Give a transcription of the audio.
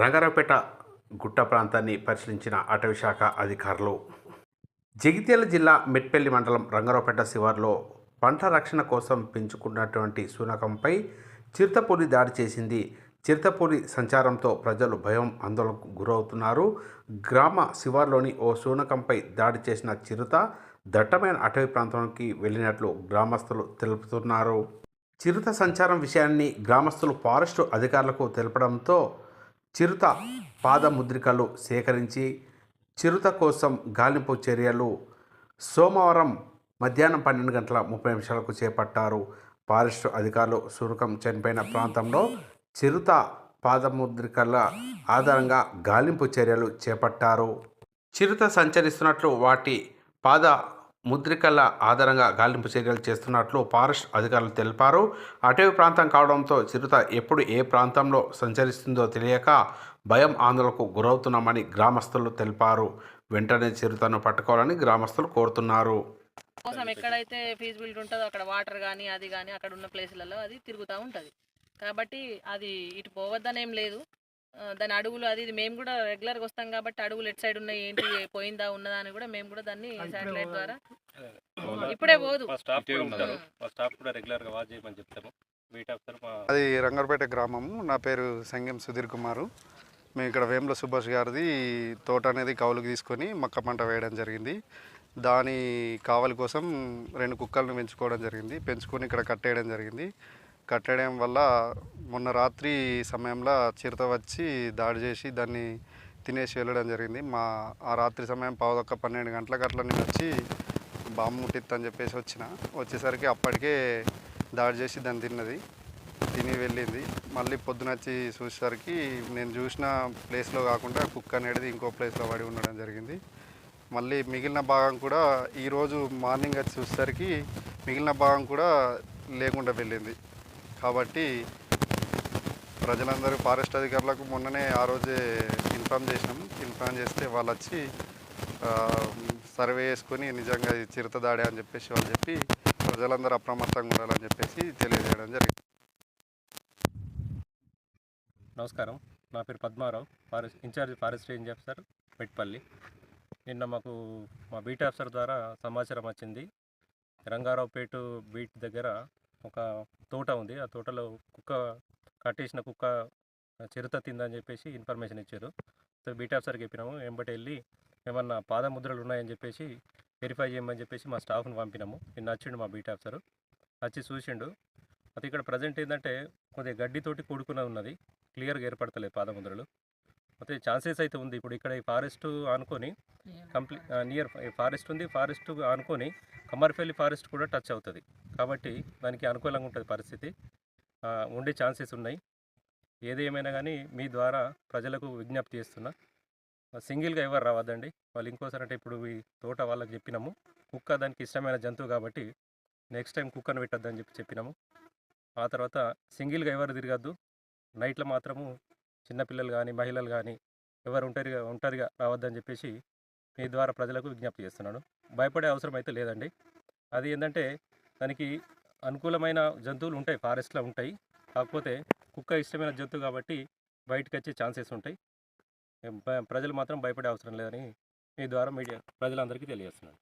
రంగారావుపేట గుట్ట ప్రాంతాన్ని పరిశీలించిన అటవీశాఖ అధికారులు. జగిత్యాల జిల్లా మెట్పల్లి మండలం రంగారావుపేట శివార్లో పంట రక్షణ కోసం పెంచుకున్నటువంటి శూనకంపై చిరుతపులి దాడి చేసింది. చిరుతపులి సంచారంతో ప్రజలు భయం ఆందోళనకు గురవుతున్నారు. గ్రామ శివార్లోని ఓ శూనకంపై దాడి చేసిన చిరుత దట్టమైన అటవీ ప్రాంతానికి వెళ్ళినట్లు గ్రామస్తులు తెలుపుతున్నారు. చిరుత సంచారం విషయాన్ని గ్రామస్తులు ఫారెస్టు అధికారులకు తెలపడంతో చిరుత పాదముద్రికలు సేకరించి చిరుత కోసం గాలింపు చర్యలు సోమవారం మధ్యాహ్నం పన్నెండు గంటల ముప్పై నిమిషాలకు చేపట్టారు. ఫారెస్ట్ అధికారులు సురకం చనిపోయిన ప్రాంతంలో చిరుత పాదముద్రికల ఆధారంగా గాలింపు చర్యలు చేపట్టారు. చిరుత సంచరిస్తున్నట్లు వాటి పాద ముద్రికల ఆధారంగా గాలింపు చర్యలు చేస్తున్నట్లు ఫారెస్ట్ అధికారులు తెలిపారు. అటవీ ప్రాంతం కావడంతో చిరుత ఎప్పుడు ఏ ప్రాంతంలో సంచరిస్తుందో తెలియక భయం ఆందోళనకు గురవుతున్నామని గ్రామస్తులు తెలిపారు. వెంటనే చిరుతను పట్టుకోవాలని గ్రామస్తులు కోరుతున్నారు. కోసం ఎక్కడైతే ఫీజిబిలిటీ ఉంటుందో అక్కడ వాటర్ కానీ అది కానీ అక్కడ ఉన్న ప్లేసులలో అది తిరుగుతూ ఉంటుంది. కాబట్టి అది ఇటు పోవద్దనేం లేదు. దాని అడుగులు అది ఇది మేము కూడా రెగ్యులర్గా వస్తాం కాబట్టి అడుగులు ఎటు సైడ్ ఉన్నాయి ఏంటి పోయిందా ఉన్నదా అని కూడా మేము కూడా దాన్ని శాటిలైట్ ద్వారా ఇప్పుడే పోదు. అది రంగారపేట గ్రామము. నా పేరు సంగం సుధీర్ కుమారు. మేము ఇక్కడ వేముల సుభాష్ గారిది తోట అనేది కౌలుకి తీసుకొని మక్క పంట వేయడం జరిగింది. దాని కావలి కోసం రెండు కుక్కలను పెంచుకోవడం జరిగింది. పెంచుకొని ఇక్కడ కట్టేయడం జరిగింది. కట్టడం వల్ల మొన్న రాత్రి సమయంలో చిరుత వచ్చి దాడి చేసి దాన్ని తినేసి వెళ్ళడం జరిగింది. మా ఆ రాత్రి సమయం పావుదొక్క పన్నెండు గంటలకు అట్లా నేను వచ్చి బాంబు అని చెప్పేసి వచ్చిన. వచ్చేసరికి అప్పటికే దాడి చేసి దాన్ని తిన్నది. తిని వెళ్ళింది. మళ్ళీ పొద్దున వచ్చి చూసేసరికి నేను చూసిన ప్లేస్లో కాకుండా కుక్క అనేది ఇంకో ప్లేస్లో పడి ఉండడం జరిగింది. మళ్ళీ మిగిలిన భాగం కూడా ఈరోజు మార్నింగ్ వచ్చి చూసేసరికి మిగిలిన భాగం కూడా లేకుండా వెళ్ళింది. కాబట్టి ప్రజలందరూ ఫారెస్ట్ అధికారులకు మొన్ననే ఆ రోజే ఇన్ఫామ్ చేసినాం. ఇన్ఫామ్ చేస్తే వాళ్ళు వచ్చి సర్వే చేసుకొని నిజంగా ఇది చిరుత దాడే అని చెప్పేసి వాళ్ళు చెప్పి ప్రజలందరూ అప్రమత్తంగా ఉండాలని చెప్పేసి తెలియజేయడం జరిగింది. నమస్కారం. నా పేరు Padmarao. Forest in-charge forest range officer Metpalli. నిన్న మాకు మా బీట్ ఆఫీసర్ ద్వారా సమాచారం వచ్చింది. రంగారావుపేట బీట్ దగ్గర ఒక తోట ఉంది. ఆ తోటలో కుక్క కట్టేసిన కుక్క చిరుత తిందని చెప్పేసి ఇన్ఫర్మేషన్ ఇచ్చారు. సో బీట్ ఆఫీసర్కి చెప్పినాము. వెంబటి వెళ్ళి ఏమన్నా పాదముద్రలు ఉన్నాయని చెప్పేసి వెరిఫై చేయమని చెప్పేసి మా స్టాఫ్ని పంపినాము. నిన్న వచ్చిండు మా బీటాఫ్ ఆఫీసర్. వచ్చి చూసిండు. అది ఇక్కడ ప్రజెంట్ ఏంటంటే కొద్దిగా గడ్డితోటి కూడుకున్న ఉన్నది. క్లియర్గా ఏర్పడతలేదు పాదముద్రలు. అయితే ఛాన్సెస్ అయితే ఉంది. ఇప్పుడు ఇక్కడ ఈ ఫారెస్ట్ ఆనుకొని కంప్లీట్ నియర్ ఫారెస్ట్ ఉంది. ఫారెస్ట్ ఆనుకొని కమర్ఫెల్లి ఫారెస్ట్ కూడా టచ్ అవుతుంది. కాబట్టి దానికి అనుకూలంగా ఉంటుంది పరిస్థితి. ఉండే ఛాన్సెస్ ఉన్నాయి. ఏది ఏమైనా కానీ మీ ద్వారా ప్రజలకు విజ్ఞప్తి చేస్తున్నా. సింగిల్గా ఎవరు రావద్దండి. వాళ్ళు ఇంకోసారి అంటే ఇప్పుడు ఈ తోట వాళ్ళకి చెప్పినాము. కుక్క దానికి ఇష్టమైన జంతువు కాబట్టి నెక్స్ట్ టైం కుక్కను పెట్టద్దని చెప్పి చెప్పినాము. ఆ తర్వాత సింగిల్గా ఎవరు తిరగద్దు. నైట్లో మాత్రము చిన్నపిల్లలు కానీ మహిళలు కానీ ఎవరు ఉంటారుగా ఒంటరిగా రావద్దని చెప్పేసి మీ ద్వారా ప్రజలకు విజ్ఞప్తి చేస్తున్నాను. భయపడే అవసరం అయితే లేదండి. అది ఏంటంటే దానికి అనుకూలమైన జంతువులు ఉంటాయి ఫారెస్ట్లో ఉంటాయి. కాకపోతే కుక్క ఇష్టమైన జంతువు కాబట్టి బయటకు వచ్చే ఛాన్సెస్ ఉంటాయి. ప్రజలు మాత్రం భయపడే అవసరం లేదని మీ ద్వారా మీడియా ప్రజలందరికీ తెలియజేస్తున్నాను.